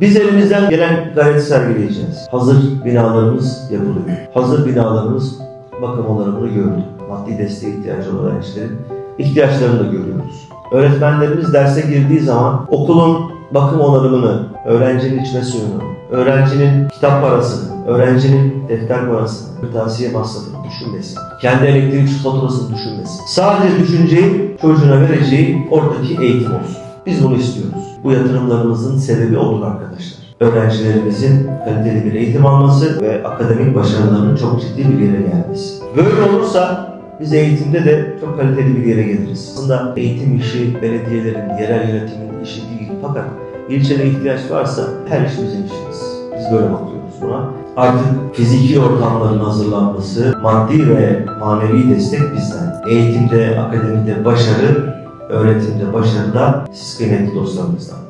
Biz elimizden gelen gayreti sergileyeceğiz. Hazır binalarımız yapılıyor. Hazır binalarımız bakım onarımını gördü. Maddi desteğe ihtiyacı olan öğrencilerin ihtiyaçlarını da görüyoruz. Öğretmenlerimiz derse girdiği zaman okulun bakım onarımını, öğrencinin içme suyunu, öğrencinin kitap parasını, öğrencinin defter parasını, kırtasiye masrafını düşünmesin. Kendi elektrik faturasını düşünmesin. Sadece düşüneceği, çocuğuna vereceği oradaki eğitim olsun. Biz bunu istiyoruz. Bu yatırımlarımızın sebebi odur arkadaşlar. Öğrencilerimizin kaliteli bir eğitim alması ve akademik başarılarının çok ciddi bir yere gelmesi. Böyle olursa biz eğitimde de çok kaliteli bir yere geliriz. Aslında eğitim işi belediyelerin, yerel yönetimin işi değil. Fakat ilçede ihtiyaç varsa her iş bizim işimiz. Biz böyle bakıyoruz buna. Artık fiziki ortamların hazırlanması, maddi ve manevi destek bizden. Eğitimde, akademide başarı, öğretimde başarı da siz kıymetli dostlarımızdan.